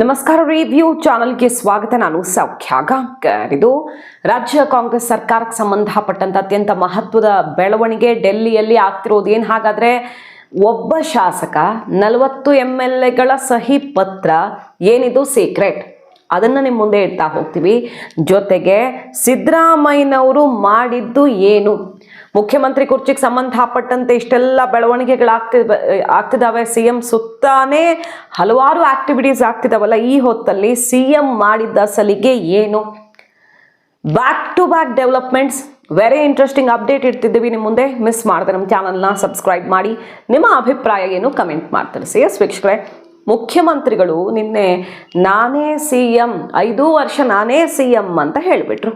ನಮಸ್ಕಾರ ರಿವ್ಯೂ ಚಾನಲ್ಗೆ ಸ್ವಾಗತ. ನಾನು ಸೌಖ್ಯ ಗಾಂಕರ್ ಇದು ರಾಜ್ಯ ಕಾಂಗ್ರೆಸ್ ಸರ್ಕಾರಕ್ಕೆ ಸಂಬಂಧಪಟ್ಟಂತ ಅತ್ಯಂತ ಮಹತ್ವದ ಬೆಳವಣಿಗೆ ಡೆಲ್ಲಿಯಲ್ಲಿ ಆಗ್ತಿರೋದು ಏನು ಹಾಗಾದ್ರೆ, ಒಬ್ಬ ಶಾಸಕ ನಲವತ್ತು ಎಂ ಎಲ್ ಎಗಳ ಸಹಿ ಪತ್ರ ಏನಿದು ಸೀಕ್ರೆಟ್ ಅದನ್ನು ನಿಮ್ಮ ಮುಂದೆ ಇಡ್ತಾ ಹೋಗ್ತೀವಿ. ಜೊತೆಗೆ ಸಿದ್ದರಾಮಯ್ಯನವರು ಮಾಡಿದ್ದು ಏನು? ಮುಖ್ಯಮಂತ್ರಿ ಕುರ್ಚಿಗೆ ಸಂಬಂಧಪಟ್ಟಂತೆ ಇಷ್ಟೆಲ್ಲ ಬೆಳವಣಿಗೆಗಳಾಗ್ತಿ ಆಗ್ತಿದ್ದಾವೆ ಸಿ ಎಂ ಸುತ್ತಾನೇ ಹಲವಾರು ಆಕ್ಟಿವಿಟೀಸ್ ಆಗ್ತಿದಾವಲ್ಲ, ಈ ಹೊತ್ತಲ್ಲಿ ಸಿ ಎಂ ಮಾಡಿದ್ದ ಸಲಿಗೆ ಏನು? Back to back developments very interesting update ಇಡ್ತಿದ್ದೀವಿ. ನಿಮ್ಮ ಮುಂದೆ ಮಿಸ್ ಮಾಡಿದೆ ನಮ್ಮ ಚಾನಲ್ನ ಸಬ್ಸ್ಕ್ರೈಬ್ ಮಾಡಿ. ನಿಮ್ಮ ಅಭಿಪ್ರಾಯ ಏನು ಕಮೆಂಟ್ ಮಾಡ್ತಾರೆ ಸಿ ಎಸ್ ವೀಕ್ಷಕರೇ, ಮುಖ್ಯಮಂತ್ರಿಗಳು ನಿನ್ನೆ ನಾನೇ ಸಿ ಎಂ ಐದು ವರ್ಷ ನಾನೇ ಸಿ ಎಂ ಅಂತ ಹೇಳಿಬಿಟ್ರು.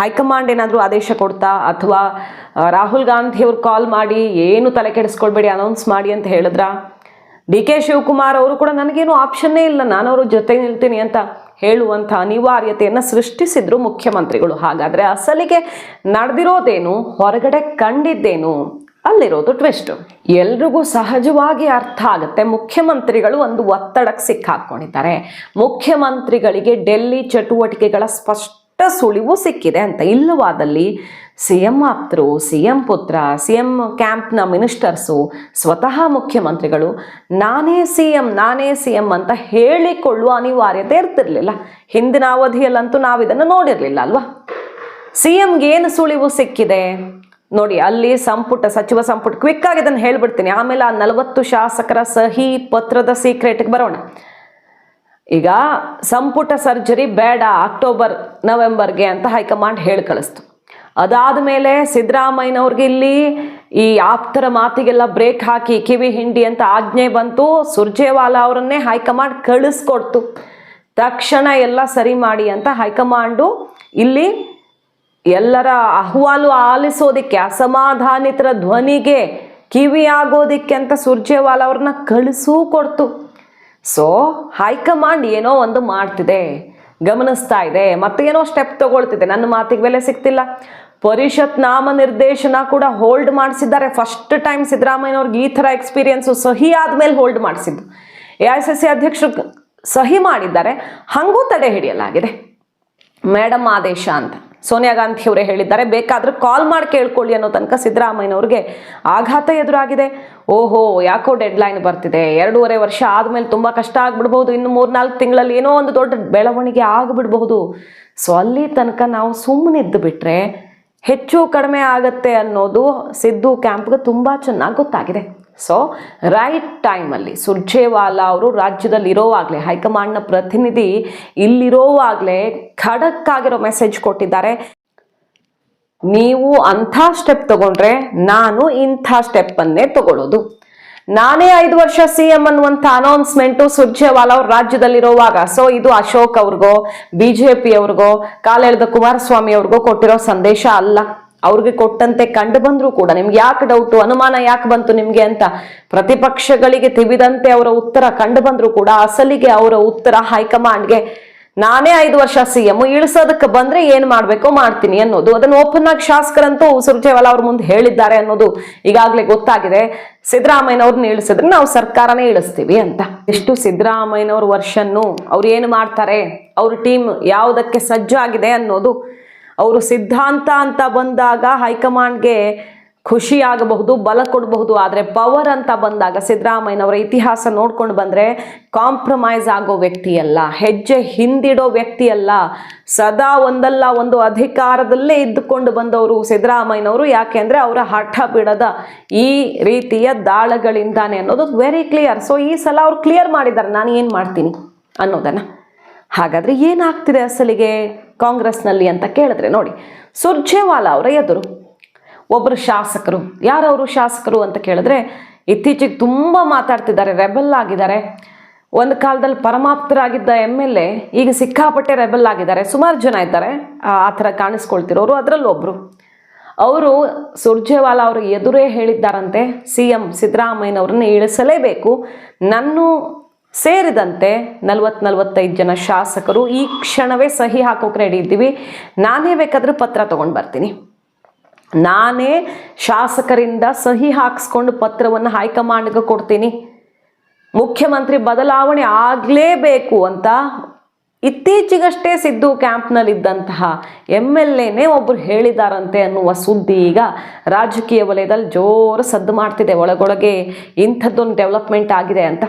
ಹೈಕಮಾಂಡ್ ಏನಾದರೂ ಆದೇಶ ಕೊಡ್ತಾ ಅಥವಾ ರಾಹುಲ್ ಗಾಂಧಿ ಅವ್ರು ಕಾಲ್ ಮಾಡಿ ಏನು ತಲೆ ಕೆಡಿಸ್ಕೊಳ್ಬೇಡಿ ಅನೌನ್ಸ್ ಮಾಡಿ ಅಂತ ಹೇಳಿದ್ರ? ಡಿ ಕೆ ಶಿವಕುಮಾರ್ ಅವರು ಕೂಡ ನನಗೇನು ಆಪ್ಷನ್ನೇ ಇಲ್ಲ, ನಾನು ಅವ್ರ ಜೊತೆ ನಿಲ್ತೀನಿ ಅಂತ ಹೇಳುವಂಥ ಅನಿವಾರ್ಯತೆಯನ್ನು ಸೃಷ್ಟಿಸಿದ್ರು ಮುಖ್ಯಮಂತ್ರಿಗಳು. ಹಾಗಾದರೆ ಅಸಲಿಗೆ ನಡೆದಿರೋದೇನು, ಹೊರಗಡೆ ಕಂಡಿದ್ದೇನು, ಅಲ್ಲಿರೋದು ಟ್ವಿಸ್ಟ್ ಎಲ್ರಿಗೂ ಸಹಜವಾಗಿ ಅರ್ಥ ಆಗುತ್ತೆ, ಮುಖ್ಯಮಂತ್ರಿಗಳು ಒಂದು ಒತ್ತಡಕ್ಕೆ ಸಿಕ್ಕಾಕ್ಕೊಂಡಿದ್ದಾರೆ ಮುಖ್ಯಮಂತ್ರಿಗಳಿಗೆ ಡೆಲ್ಲಿ ಚಟುವಟಿಕೆಗಳ ಸ್ಪಷ್ಟ ಸುಳಿವು ಸಿಕ್ಕಿದೆ ಅಂತ. ಇಲ್ಲವಾದಲ್ಲಿ ಸಿ ಎಂ ಆಪ್ತರು, ಸಿ ಎಂ ಪುತ್ರ, ಸಿ ಎಂ ಕ್ಯಾಂಪ್ನ ಮಿನಿಸ್ಟರ್ಸು, ಸ್ವತಃ ಮುಖ್ಯಮಂತ್ರಿಗಳು, ನಾನೇ ಸಿ ಎಂ, ನಾನೇ ಸಿ ಎಂ ಅಂತ ಹೇಳಿಕೊಳ್ಳುವ ಅನಿವಾರ್ಯತೆ ಇರ್ತಿರ್ಲಿಲ್ಲ. ಹಿಂದಿನ ಅವಧಿಯಲ್ಲಂತೂ ನಾವು ಇದನ್ನು ನೋಡಿರಲಿಲ್ಲ ಅಲ್ವಾ? ಸಿ ಎಂಗೆ ಏನು ಸುಳಿವು ಸಿಕ್ಕಿದೆ? ನೋಡಿ, ಅಲ್ಲಿ ಸಂಪುಟ, ಸಚಿವ ಸಂಪುಟ ಕ್ವಿಕ್ ಆಗಿ ಇದನ್ನು ಹೇಳ್ಬಿಡ್ತೀನಿ. ಆಮೇಲೆ ಆ ನಲವತ್ತು ಶಾಸಕರ ಸಹಿ ಪತ್ರದ ಸೀಕ್ರೆಟ್ಗೆ ಬರೋಣ. ಈಗ ಸಂಪುಟ ಸರ್ಜರಿ ಬೇಡ, ಅಕ್ಟೋಬರ್, ನವೆಂಬರ್ಗೆ ಅಂತ ಹೈಕಮಾಂಡ್ ಹೇಳಿ ಕಳಿಸ್ತು. ಅದಾದ ಮೇಲೆ ಸಿದ್ದರಾಮಯ್ಯನವ್ರಿಗೆ ಇಲ್ಲಿ ಈ ಆಪ್ತರ ಮಾತಿಗೆಲ್ಲ ಬ್ರೇಕ್ ಹಾಕಿ ಕಿವಿ ಹಿಂಡಿ ಅಂತ ಆಜ್ಞೆ ಬಂತು. ಸುರ್ಜೇವಾಲಾ ಅವರನ್ನೇ ಹೈಕಮಾಂಡ್ ಕಳಿಸ್ಕೊಡ್ತು. ತಕ್ಷಣ ಎಲ್ಲ ಸರಿ ಮಾಡಿ ಅಂತ ಹೈಕಮಾಂಡು ಇಲ್ಲಿ ಎಲ್ಲರ ಅಹವಾಲು ಆಲಿಸೋದಿಕ್ಕೆ, ಅಸಮಾಧಾನಿತರ ಧ್ವನಿಗೆ ಕಿವಿಯಾಗೋದಿಕ್ಕೆ ಅಂತ ಸುರ್ಜೇವಾಲಾ ಅವ್ರನ್ನ ಕಳಿಸೂ ಕೊಡ್ತು. ಸೊ ಹೈಕಮಾಂಡ್ ಏನೋ ಒಂದು ಮಾಡ್ತಿದೆ, ಗಮನಿಸ್ತಾ ಇದೆ ಮತ್ತೆ ಏನೋ ಸ್ಟೆಪ್ ತಗೊಳ್ತಿದೆ. ನನ್ನ ಮಾತಿಗೆ ಬೆಲೆ ಸಿಗ್ತಿಲ್ಲ. ಪರಿಷತ್ ನಾಮ ನಿರ್ದೇಶನ ಕೂಡ ಹೋಲ್ಡ್ ಮಾಡಿಸಿದ್ದಾರೆ. ಫಸ್ಟ್ ಟೈಮ್ ಸಿದ್ದರಾಮಯ್ಯನವ್ರಿಗೆ ಈ ಥರ ಎಕ್ಸ್ಪೀರಿಯನ್ಸು ಸಹಿ ಆದಮೇಲೆ ಹೋಲ್ಡ್ ಮಾಡಿಸಿದ್ದು. ಎ ಐ ಸಿ ಸಿ ಅಧ್ಯಕ್ಷರು ಸಹಿ ಮಾಡಿದ್ದಾರೆ. ಹಾಗೂ ತಡೆ ಹಿಡಿಯಲಾಗಿದೆ. ಮೇಡಮ್ ಆದೇಶ ಅಂತ. ಸೋನಿಯಾ ಗಾಂಧಿ ಅವರೇ ಹೇಳಿದ್ದಾರೆ. ಬೇಕಾದ್ರೆ ಕಾಲ್ ಮಾಡಿ ಕೇಳ್ಕೊಳ್ಳಿ ಅನ್ನೋ ತನಕ ಸಿದ್ದರಾಮಯ್ಯನವ್ರಿಗೆ ಆಘಾತ ಎದುರಾಗಿದೆ. ಓಹೋ, ಯಾಕೋ ಡೆಡ್ ಲೈನ್ ಬರ್ತಿದೆ. ಎರಡೂವರೆ ವರ್ಷ ಆದಮೇಲೆ ತುಂಬ ಕಷ್ಟ ಆಗ್ಬಿಡ್ಬೋದು ಇನ್ನು ಮೂರ್ನಾಲ್ಕು ತಿಂಗಳಲ್ಲಿ ಏನೋ ಒಂದು ದೊಡ್ಡ ಬೆಳವಣಿಗೆ ಆಗಿಬಿಡ್ಬಹುದು. ಸೊ ಅಲ್ಲಿ ತನಕ ನಾವು ಸುಮ್ಮನಿದ್ದು ಬಿಟ್ಟರೆ ಹೆಚ್ಚು ಕಡಿಮೆ ಆಗತ್ತೆ ಅನ್ನೋದು ಸಿದ್ದು ಕ್ಯಾಂಪ್ಗೆ ತುಂಬ ಚೆನ್ನಾಗಿ ಗೊತ್ತಾಗಿದೆ. ಸೊ ರೈಟ್ ಟೈಮಲ್ಲಿ ಸುರ್ಜೇವಾಲಾ ಅವರು ರಾಜ್ಯದಲ್ಲಿ ಇರೋವಾಗಲೇ ಹೈಕಮಾಂಡ್ನ ಪ್ರತಿನಿಧಿ ಇಲ್ಲಿರೋವಾಗಲೇ ಖಡಕ್ ಆಗಿರೋ ಮೆಸೇಜ್ ಕೊಟ್ಟಿದ್ದಾರೆ. ನೀವು ಅಂಥ ಸ್ಟೆಪ್ ತಗೊಂಡ್ರೆ ನಾನು ಇಂಥ ಸ್ಟೆಪ್ಪನ್ನೇ ತಗೊಳ್ಳೋದು. ನಾನೇ ಐದು ವರ್ಷ ಸಿ ಎಂ ಅನ್ನುವಂಥ ಅನೌನ್ಸ್ಮೆಂಟು ಸುರ್ಜೇವಾಲಾ ಅವ್ರ ರಾಜ್ಯದಲ್ಲಿರೋವಾಗ ಸೊ ಇದು ಅಶೋಕ್ ಅವ್ರಿಗೋ ಬಿ ಜೆ ಪಿ ಅವ್ರಿಗೋ, ಕಾಲೆಳೆದ ಕುಮಾರಸ್ವಾಮಿ ಅವ್ರಿಗೋ ಕೊಟ್ಟಿರೋ ಸಂದೇಶ ಅಲ್ಲ. ಅವ್ರಿಗೆ ಕೊಟ್ಟಂತೆ ಕಂಡು ಬಂದ್ರು ಕೂಡ ನಿಮ್ಗೆ ಯಾಕೆ ಡೌಟು ಅನುಮಾನ ಯಾಕೆ ಬಂತು ನಿಮ್ಗೆ ಅಂತ ಪ್ರತಿಪಕ್ಷಗಳಿಗೆ ತಿವಿದಂತೆ ಅವರ ಉತ್ತರ ಕಂಡು ಬಂದ್ರು ಕೂಡ ಅಸಲಿಗೆ ಅವರ ಉತ್ತರ ಹೈಕಮಾಂಡ್ಗೆ ನಾನೇ ಐದು ವರ್ಷ ಸಿ ಎಂ ಇಳಿಸೋದಕ್ಕೆ ಬಂದ್ರೆ ಏನ್ ಮಾಡ್ಬೇಕೋ ಮಾಡ್ತೀನಿ ಅನ್ನೋದು. ಅದನ್ನು ಓಪನ್ ಆಗಿ ಶಾಸಕರಂತೂ ಸುರ್ಜೇವಾಲಾ ಅವ್ರ ಮುಂದೆ ಹೇಳಿದ್ದಾರೆ ಅನ್ನೋದು ಈಗಾಗಲೇ ಗೊತ್ತಾಗಿದೆ. ಸಿದ್ದರಾಮಯ್ಯನವ್ರನ್ನ ಇಳಿಸಿದ್ರೆ ನಾವು ಸರ್ಕಾರನೇ ಇಳಿಸ್ತೀವಿ ಅಂತ. ಎಷ್ಟು ಸಿದ್ದರಾಮಯ್ಯನವ್ರ ವರ್ಷನ್ನು ಅವ್ರು ಏನು ಮಾಡ್ತಾರೆ? ಅವ್ರ ಟೀಮ್ ಯಾವುದಕ್ಕೆ ಸಜ್ಜಾಗಿದೆ ಅನ್ನೋದು ಅವರು ಸಿದ್ಧಾಂತ ಅಂತ ಬಂದಾಗ ಹೈಕಮಾಂಡ್ಗೆ ಖುಷಿ ಆಗಬಹುದು ಬಲ ಕೊಡಬಹುದು, ಆದರೆ ಪವರ್ ಅಂತ ಬಂದಾಗ ಸಿದ್ದರಾಮಯ್ಯನವರ ಇತಿಹಾಸ ನೋಡ್ಕೊಂಡು ಬಂದರೆ ಕಾಂಪ್ರಮೈಸ್ ಆಗೋ ವ್ಯಕ್ತಿಯಲ್ಲ, ಹೆಜ್ಜೆ ಹಿಂದಿಡೋ ವ್ಯಕ್ತಿಯಲ್ಲ, ಸದಾ ಒಂದಲ್ಲ ಒಂದು ಅಧಿಕಾರದಲ್ಲೇ ಇದ್ದುಕೊಂಡು ಬಂದವರು ಸಿದ್ದರಾಮಯ್ಯನವರು. ಯಾಕೆ ಅಂದರೆ ಅವರ ಹಠ ಬಿಡದ ಈ ರೀತಿಯ ದಾಳಗಳಿಂದಾನೆ ಅನ್ನೋದು ವೆರಿ ಕ್ಲಿಯರ್ ಸೊ ಈ ಸಲ ಅವ್ರು ಕ್ಲಿಯರ್ ಮಾಡಿದ್ದಾರೆ. ನಾನು ಏನು ಮಾಡ್ತೀನಿ ಅನ್ನೋದನ್ನು. ಹಾಗಾದರೆ ಏನಾಗ್ತಿದೆ ಅಸಲಿಗೆ? ಕಾಂಗ್ರೆಸ್ನಲ್ಲಿ ಅಂತ ಕೇಳಿದ್ರೆ ನೋಡಿ, ಸುರ್ಜೇವಾಲಾ ಅವರ ಎದುರು ಒಬ್ಬರು ಶಾಸಕರು, ಯಾರವರು ಶಾಸಕರು ಅಂತ ಕೇಳಿದ್ರೆ ಇತ್ತೀಚೆಗೆ ತುಂಬ ಮಾತಾಡ್ತಿದ್ದಾರೆ, ರೆಬಲ್ ಆಗಿದ್ದಾರೆ. ಒಂದು ಕಾಲದಲ್ಲಿ ಪರಮಾಪ್ತರಾಗಿದ್ದ ಎಂ ಎಲ್ ಎ, ಈಗ ಸಿಕ್ಕಾಪಟ್ಟೆ ರೆಬಲ್ ಆಗಿದ್ದಾರೆ. ಸುಮಾರು ಜನ ಇದ್ದಾರೆ, ಆ ಥರ ಕಾಣಿಸ್ಕೊಳ್ತಿರೋರು ಅದರಲ್ಲೊಬ್ಬರು ಅವರು ಸುರ್ಜೇವಾಲಾ ಅವರು ಎದುರೇ ಹೇಳಿದ್ದಾರಂತೆ, ಸಿ ಎಂ ಸಿದ್ದರಾಮಯ್ಯನವ್ರನ್ನ ಇಳಿಸಲೇಬೇಕು. ನಾನು ಸೇರಿದಂತೆ ನಲವತ್ತು ನಲವತ್ತೈದು ಜನ ಶಾಸಕರು ಈ ಕ್ಷಣವೇ ಸಹಿ ಹಾಕೋಕೆ ರೆಡಿ ಇದ್ದೀವಿ. ನಾನೇ ಬೇಕಾದರೂ ಪತ್ರ ತೊಗೊಂಡು ಬರ್ತೀನಿ. ನಾನೇ ಶಾಸಕರಿಂದ ಸಹಿ ಹಾಕಿಸ್ಕೊಂಡು ಪತ್ರವನ್ನು ಹೈಕಮಾಂಡ್ಗೆ ಕೊಡ್ತೀನಿ. ಮುಖ್ಯಮಂತ್ರಿ ಬದಲಾವಣೆ ಆಗಲೇಬೇಕು ಅಂತ ಇತ್ತೀಚೆಗಷ್ಟೇ ಸಿದ್ದು ಕ್ಯಾಂಪ್ನಲ್ಲಿದ್ದಂತಹ ಎಂ ಎಲ್ ಎನೇ ಒಬ್ಬರು ಹೇಳಿದಾರಂತೆ ಅನ್ನುವ ಸುದ್ದಿ ಈಗ ರಾಜಕೀಯ ವಲಯದಲ್ಲಿ ಜೋರು ಸದ್ದು ಮಾಡ್ತಿದೆ. ಒಳಗೊಳಗೆ ಇಂಥದ್ದೊಂದು ಡೆವಲಪ್ಮೆಂಟ್ ಆಗಿದೆ ಅಂತ.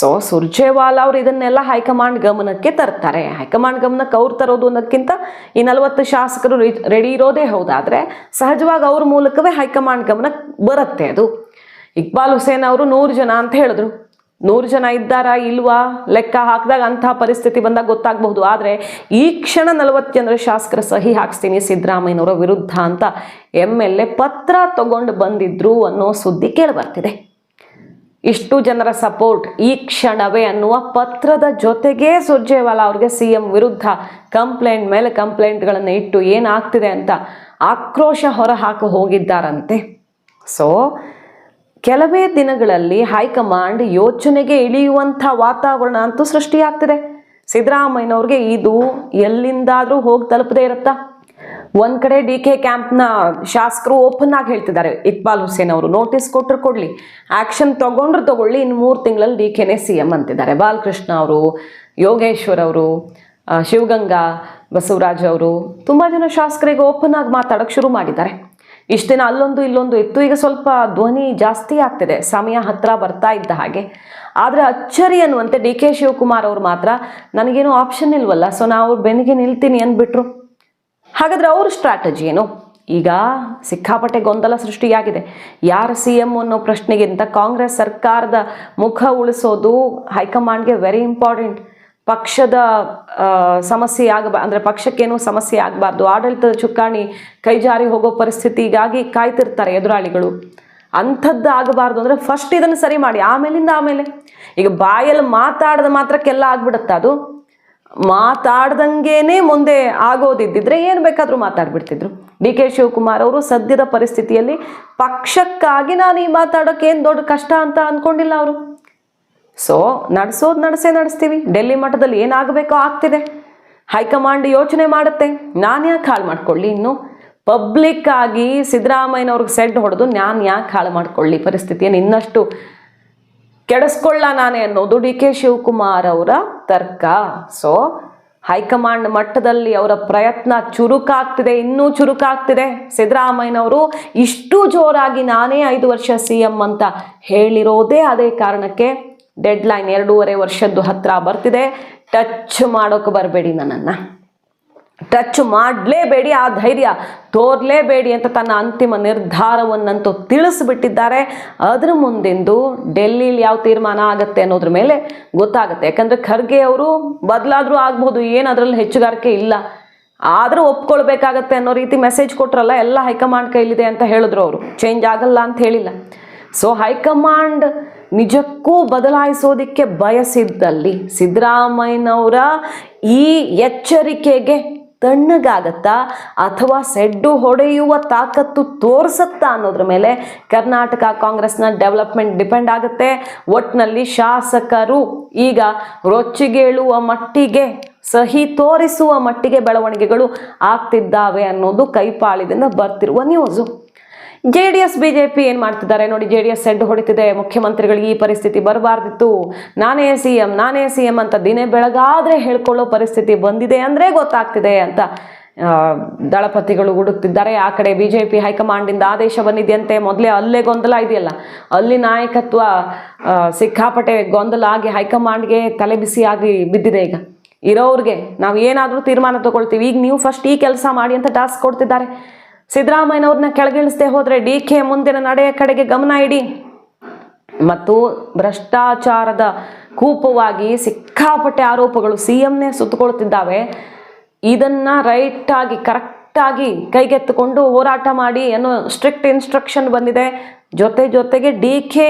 ಸೊ ಸುರ್ಜೇವಾಲಾ ಅವ್ರು ಇದನ್ನೆಲ್ಲ ಹೈಕಮಾಂಡ್ ಗಮನಕ್ಕೆ ತರ್ತಾರೆ. ಹೈಕಮಾಂಡ್ ಗಮನಕ್ಕೆ ಅವ್ರು ತರೋದು ಅನ್ನೋದಕ್ಕಿಂತ ಈ ನಲವತ್ತು ಶಾಸಕರು ರೆಡಿ ಇರೋದೇ ಹೌದಾದ್ರೆ ಸಹಜವಾಗಿ ಅವ್ರ ಮೂಲಕವೇ ಹೈಕಮಾಂಡ್ ಗಮನಕ್ಕೆ ಬರುತ್ತೆ ಅದು. ಇಕ್ಬಾಲ್ ಹುಸೇನ್ ಅವರು ನೂರು ಜನ ಅಂತ ಹೇಳಿದ್ರು. ನೂರು ಜನ ಇದ್ದಾರಾ ಇಲ್ವಾ? ಲೆಕ್ಕ ಹಾಕಿದಾಗ ಅಂತಹ ಪರಿಸ್ಥಿತಿ ಬಂದಾಗ ಗೊತ್ತಾಗಬಹುದು. ಆದರೆ ಈ ಕ್ಷಣ ನಲವತ್ತು ಜನರ ಶಾಸಕರ ಸಹಿ ಹಾಕ್ಸ್ತೀನಿ ಸಿದ್ದರಾಮಯ್ಯನವರ ವಿರುದ್ಧ ಅಂತ ಎಂ ಪತ್ರ ತಗೊಂಡು ಬಂದಿದ್ರು ಅನ್ನೋ ಸುದ್ದಿ ಕೇಳಿಬರ್ತಿದೆ ಇಷ್ಟು ಜನರ ಸಪೋರ್ಟ್ ಈ ಕ್ಷಣವೇ ಅನ್ನುವ ಪತ್ರದ ಜೊತೆಗೆ ಸುರ್ಜೇವಾಲಾ ಅವ್ರಿಗೆ ಸಿ ಎಂ ವಿರುದ್ಧ ಕಂಪ್ಲೇಂಟ್ ಮೇಲೆ ಕಂಪ್ಲೇಂಟ್ಗಳನ್ನು ಇಟ್ಟು ಏನಾಗ್ತಿದೆ ಅಂತ ಆಕ್ರೋಶ ಹೊರಹಾಕ ಹೋಗಿದ್ದಾರಂತೆ. ಸೊ ಕೆಲವೇ ದಿನಗಳಲ್ಲಿ ಹೈಕಮಾಂಡ್ ಯೋಚನೆಗೆ ಇಳಿಯುವಂಥ ವಾತಾವರಣ ಅಂತೂ ಸೃಷ್ಟಿಯಾಗ್ತಿದೆ. ಸಿದ್ದರಾಮಯ್ಯನವ್ರಿಗೆ ಇದು ಎಲ್ಲಿಂದಾದರೂ ಹೋಗಿ ತಲುಪದೇ ಇರುತ್ತಾ? ಒಂದ್ ಕಡೆ ಡಿ ಕೆ ಕ್ಯಾಂಪ್ನ ಶಾಸಕರು ಓಪನ್ ಆಗಿ ಹೇಳ್ತಿದ್ದಾರೆ. ಇಕ್ಬಾಲ್ ಹುಸೇನ್ ಅವರು ನೋಟಿಸ್ ಕೊಟ್ಟರು ಕೊಡ್ಲಿ, ಆಕ್ಷನ್ ತಗೊಂಡ್ರು ತಗೊಳ್ಳಿ ಇನ್ನು ಮೂರು ತಿಂಗಳಲ್ಲಿ ಡಿ ಕೆನೆ ಸಿ ಎಂ ಅಂತಿದ್ದಾರೆ. ಬಾಲಕೃಷ್ಣ ಅವರು, ಯೋಗೇಶ್ವರ್ ಅವರು ಶಿವಗಂಗಾ, ಬಸವರಾಜ್ ಅವರು ತುಂಬಾ ಜನ ಶಾಸಕರಿಗೆ ಓಪನ್ ಆಗಿ ಮಾತಾಡೋಕೆ ಶುರು ಮಾಡಿದ್ದಾರೆ. ಇಷ್ಟು ದಿನ ಅಲ್ಲೊಂದು ಇಲ್ಲೊಂದು ಇತ್ತು. ಈಗ ಸ್ವಲ್ಪ ಧ್ವನಿ ಜಾಸ್ತಿ ಆಗ್ತಿದೆ. ಸಮಯ ಹತ್ರ ಬರ್ತಾ ಇದ್ದ ಹಾಗೆ. ಆದರೆ ಅಚ್ಚರಿ ಅನ್ನುವಂತೆ ಡಿ ಕೆ ಶಿವಕುಮಾರ್ ಅವರು ಮಾತ್ರ, ನನಗೇನು ಆಪ್ಷನ್ ಇಲ್ವಲ್ಲ? ಸೊ ನಾವು ಬೆನ್ನಿಗೆ ನಿಲ್ತೀನಿ ಅಂದ್ಬಿಟ್ರು. ಹಾಗಾದ್ರೆ ಅವ್ರ ಸ್ಟ್ರಾಟಜಿ ಏನು? ಈಗ ಸಿಕ್ಕಾಪಟ್ಟೆ ಗೊಂದಲ ಸೃಷ್ಟಿಯಾಗಿದೆ. ಯಾರು ಸಿ ಎಂ ಅನ್ನೋ ಪ್ರಶ್ನೆಗಿಂತ ಕಾಂಗ್ರೆಸ್ ಸರ್ಕಾರದ ಮುಖ ಉಳಿಸೋದು ಹೈಕಮಾಂಡ್ಗೆ ವೆರಿ ಇಂಪಾರ್ಟೆಂಟ್ ಪಕ್ಷದ ಸಮಸ್ಯೆ ಆಗಬ, ಅಂದರೆ ಪಕ್ಷಕ್ಕೇನು ಸಮಸ್ಯೆ ಆಗಬಾರ್ದು. ಆಡಳಿತದ ಚುಕ್ಕಾಣಿ ಕೈ ಜಾರಿ ಹೋಗೋ ಪರಿಸ್ಥಿತಿಗಾಗಿ ಕಾಯ್ತಿರ್ತಾರೆ ಎದುರಾಳಿಗಳು. ಅಂಥದ್ದು ಆಗಬಾರ್ದು ಅಂದರೆ ಫಸ್ಟ್ ಇದನ್ನು ಸರಿ ಮಾಡಿ, ಆಮೇಲಿಂದ ಆಮೇಲೆ. ಈಗ ಬಾಯಲ್ಲಿ ಮಾತಾಡಿದ ಮಾತ್ರಕ್ಕೆಲ್ಲ ಆಗ್ಬಿಡುತ್ತೆ ಅದು. ಮಾತಾಡ್ದಂಗೆನೆ ಮುಂದೆ ಆಗೋದಿದ್ದಿದ್ರೆ ಏನು ಬೇಕಾದರೂ ಮಾತಾಡ್ಬಿಡ್ತಿದ್ರು. ಡಿ ಕೆ ಶಿವಕುಮಾರ್ ಅವರು ಸದ್ಯದ ಪರಿಸ್ಥಿತಿಯಲ್ಲಿ ಪಕ್ಷಕ್ಕಾಗಿ ನಾನು ಈ ಮಾತಾಡೋಕೆ ಏನು ದೊಡ್ಡ ಕಷ್ಟ ಅಂತ ಅಂದ್ಕೊಂಡಿಲ್ಲ ಅವರು. ಸೊ ನಡೆಸೋದು ನಡೆಸೇ ನಡೆಸ್ತೀವಿ. ಡೆಲ್ಲಿ ಮಟ್ಟದಲ್ಲಿ ಏನಾಗಬೇಕೋ ಆಗ್ತಿದೆ. ಹೈಕಮಾಂಡ್ ಯೋಚನೆ ಮಾಡುತ್ತೆ. ನಾನು ಯಾಕೆ ಹಾಳು ಮಾಡ್ಕೊಳ್ಳಿ ಇನ್ನು? ಪಬ್ಲಿಕ್ ಆಗಿ ಸಿದ್ದರಾಮಯ್ಯನವ್ರಿಗೆ ಸೆಡ್ ಹೊಡೆದು ನಾನು ಯಾಕೆ ಹಾಳು ಮಾಡ್ಕೊಳ್ಳಿ? ಪರಿಸ್ಥಿತಿಯನ್ನು ಇನ್ನಷ್ಟು ಕೆಡಿಸ್ಕೊಳ್ಳ ನಾನೇ ಅನ್ನೋದು ಡಿ ಕೆ ಶಿವಕುಮಾರ್ ಅವರ ತರ್ಕ ಸೊ ಹೈಕಮಾಂಡ್ ಮಟ್ಟದಲ್ಲಿ ಅವರ ಪ್ರಯತ್ನ ಚುರುಕಾಗ್ತಿದೆ, ಇನ್ನೂ ಚುರುಕಾಗ್ತಿದೆ. ಸಿದ್ದರಾಮಯ್ಯನವರು ಇಷ್ಟು ಜೋರಾಗಿ ನಾನೇ ಐದು ವರ್ಷ ಸಿ ಎಂ ಅಂತ ಹೇಳಿರೋದೇ ಅದೇ ಕಾರಣಕ್ಕೆ ಡೆಡ್ ಲೈನ್ ಎರಡೂವರೆ ವರ್ಷದ್ದು ಹತ್ರ ಬರ್ತಿದೆ. ಟಚ್ ಮಾಡೋಕೆ ಬರಬೇಡಿ ನನ್ನನ್ನು. ಟಚ್ ಮಾಡಲೇಬೇಡಿ ಆ ಧೈರ್ಯ. ತೋರ್ಲೇಬೇಡಿ ಅಂತ ತನ್ನ ಅಂತಿಮ ನಿರ್ಧಾರವನ್ನಂತೂ ತಿಳಿಸ್ಬಿಟ್ಟಿದ್ದಾರೆ. ಅದ್ರ ಮುಂದಿಂದು ಡೆಲ್ಲಿಲಿ ಯಾವ ತೀರ್ಮಾನ ಆಗುತ್ತೆ ಅನ್ನೋದ್ರ ಮೇಲೆ ಗೊತ್ತಾಗುತ್ತೆ. ಯಾಕಂದರೆ ಖರ್ಗೆ ಅವರು ಬದಲಾದರೂ ಆಗ್ಬೋದು, ಏನು ಅದರಲ್ಲಿ ಹೆಚ್ಚುಗಾರಿಕೆ ಇಲ್ಲ. ಆದರೂ ಒಪ್ಕೊಳ್ಬೇಕಾಗತ್ತೆ ಅನ್ನೋ ರೀತಿ ಮೆಸೇಜ್ ಕೊಟ್ರಲ್ಲ, ಎಲ್ಲ ಹೈಕಮಾಂಡ್ ಕೈಲಿದೆ ಅಂತ ಹೇಳಿದ್ರು ಅವರು. ಚೇಂಜ್ ಆಗಲ್ಲ ಅಂತ ಹೇಳಿಲ್ಲ. ಸೊ ಹೈಕಮಾಂಡ್ ನಿಜಕ್ಕೂ ಬದಲಾಯಿಸೋದಕ್ಕೆ ಬಯಸಿದ್ದಲ್ಲಿ ಸಿದ್ದರಾಮಯ್ಯನವರ ಈ ಎಚ್ಚರಿಕೆಗೆ ತಣ್ಣಗಾಗತ್ತಾ ಅಥವಾ ಸೆಡ್ಡು ಹೊಡೆಯುವ ತಾಕತ್ತು ತೋರಿಸತ್ತಾ ಅನ್ನೋದ್ರ ಮೇಲೆ ಕರ್ನಾಟಕ ಕಾಂಗ್ರೆಸ್ನ ಡೆವಲಪ್ಮೆಂಟ್ ಡಿಪೆಂಡ್ ಆಗುತ್ತೆ. ಒಟ್ಟಿನಲ್ಲಿ ಶಾಸಕರು ಈಗ ರೊಚ್ಚಿಗೇಳುವ ಮಟ್ಟಿಗೆ, ಸಹಿ ತೋರಿಸುವ ಮಟ್ಟಿಗೆ ಬೆಳವಣಿಗೆಗಳು ಆಗ್ತಿದ್ದಾವೆ ಅನ್ನೋದು ಕೈಪಾಳಿದಿಂದ ಬರ್ತಿರುವ news J D S BJP ಏನು ಮಾಡ್ತಿದ್ದಾರೆ ನೋಡಿ ಜೆ ಡಿ ಎಸ್ ಸೆಡ್ ಹೊಡಿತಿದೆ, ಮುಖ್ಯಮಂತ್ರಿಗಳಿಗೆ ಈ ಪರಿಸ್ಥಿತಿ ಬರಬಾರ್ದಿತ್ತು. ನಾನೇ ಸಿ ಎಂ ನಾನೇ ಸಿ ಎಂ ಅಂತ ದಿನೇ ಬೆಳಗಾದ್ರೆ ಹೇಳ್ಕೊಳ್ಳೋ ಪರಿಸ್ಥಿತಿ ಬಂದಿದೆ ಅಂದ್ರೆ ಗೊತ್ತಾಗ್ತಿದೆ ಅಂತ ದಳಪತಿಗಳು ಹುಡುಕ್ತಿದ್ದಾರೆ. ಆ ಕಡೆ ಬಿ ಜೆ ಪಿ ಹೈಕಮಾಂಡಿಂದ ಆದೇಶ ಬಂದಿದೆಯಂತೆ. ಮೊದಲೇ ಅಲ್ಲೇ ಗೊಂದಲ ಇದೆಯಲ್ಲ, ಅಲ್ಲಿ ನಾಯಕತ್ವ ಸಿಕ್ಕಾಪಟ್ಟೆ ಗೊಂದಲ ಆಗಿ ಹೈಕಮಾಂಡ್ಗೆ ತಲೆ ಬಿಸಿಯಾಗಿ ಬಿದ್ದಿದೆ ಈಗ. ಇರೋರಿಗೆ ನಾವು ಏನಾದರೂ ತೀರ್ಮಾನ ತಗೊಳ್ತೀವಿ. ಈಗ ನೀವು ಫಸ್ಟ್ ಈ ಕೆಲಸ ಮಾಡಿ ಅಂತ ಟಾಸ್ಕ್ ಕೊಡ್ತಿದ್ದಾರೆ. ಸಿದ್ದರಾಮಯ್ಯನವ್ರನ್ನ ಕೆಳಗಿಳಿಸದೆ ಹೋದರೆ ಡಿ ಕೆ ಮುಂದಿನ ನಡೆಯ ಕಡೆಗೆ ಗಮನ ಇಡಿ. ಮತ್ತು ಭ್ರಷ್ಟಾಚಾರದ ಕೂಪವಾಗಿ ಸಿಕ್ಕಾಪಟ್ಟೆ ಆರೋಪಗಳು ಸಿ ಎಂನೇ ಸುತ್ತಕೊಳ್ತಿದ್ದಾವೆ ಇದನ್ನ ರೈಟಾಗಿ ಕರೆಕ್ಟಾಗಿ ಕೈಗೆತ್ತಿಕೊಂಡು ಹೋರಾಟ ಮಾಡಿ ಅನ್ನೋ ಸ್ಟ್ರಿಕ್ಟ್ ಇನ್ಸ್ಟ್ರಕ್ಷನ್ ಬಂದಿದೆ. ಜೊತೆ ಜೊತೆಗೆ ಡಿ ಕೆ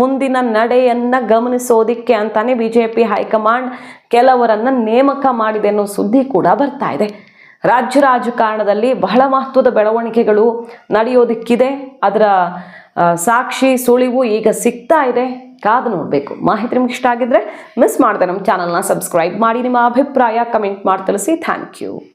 ಮುಂದಿನ ನಡೆಯನ್ನ ಗಮನಿಸೋದಿಕ್ಕೆ ಅಂತಾನೆ B J P high command ಕೆಲವರನ್ನ ನೇಮಕ ಮಾಡಿದೆ ಅನ್ನೋ ಸುದ್ದಿ ಕೂಡ ಬರ್ತಾ ಇದೆ. ರಾಜ್ಯ ರಾಜಕಾರಣದಲ್ಲಿ ಬಹಳ ಮಹತ್ವದ ಬೆಳವಣಿಗೆಗಳು ನಡೆಯೋದಿಕ್ಕಿದೆ. ಅದರ ಸಾಕ್ಷಿ ಸುಳಿವು ಈಗ ಸಿಗ್ತಾ ಇದೆ. ಕಾದು ನೋಡಬೇಕು. ಮಾಹಿತಿ ನಿಮ್ಗೆ ಇಷ್ಟ ಆಗಿದ್ರೆ ಮಿಸ್ ಮಾಡದೆ ನಮ್ಮ ಚಾನಲ್ನ ಸಬ್ಸ್ಕ್ರೈಬ್ ಮಾಡಿ. ನಿಮ್ಮ ಅಭಿಪ್ರಾಯ ಕಮೆಂಟ್ ಮಾಡಿ ತಿಳಿಸಿ. Thank you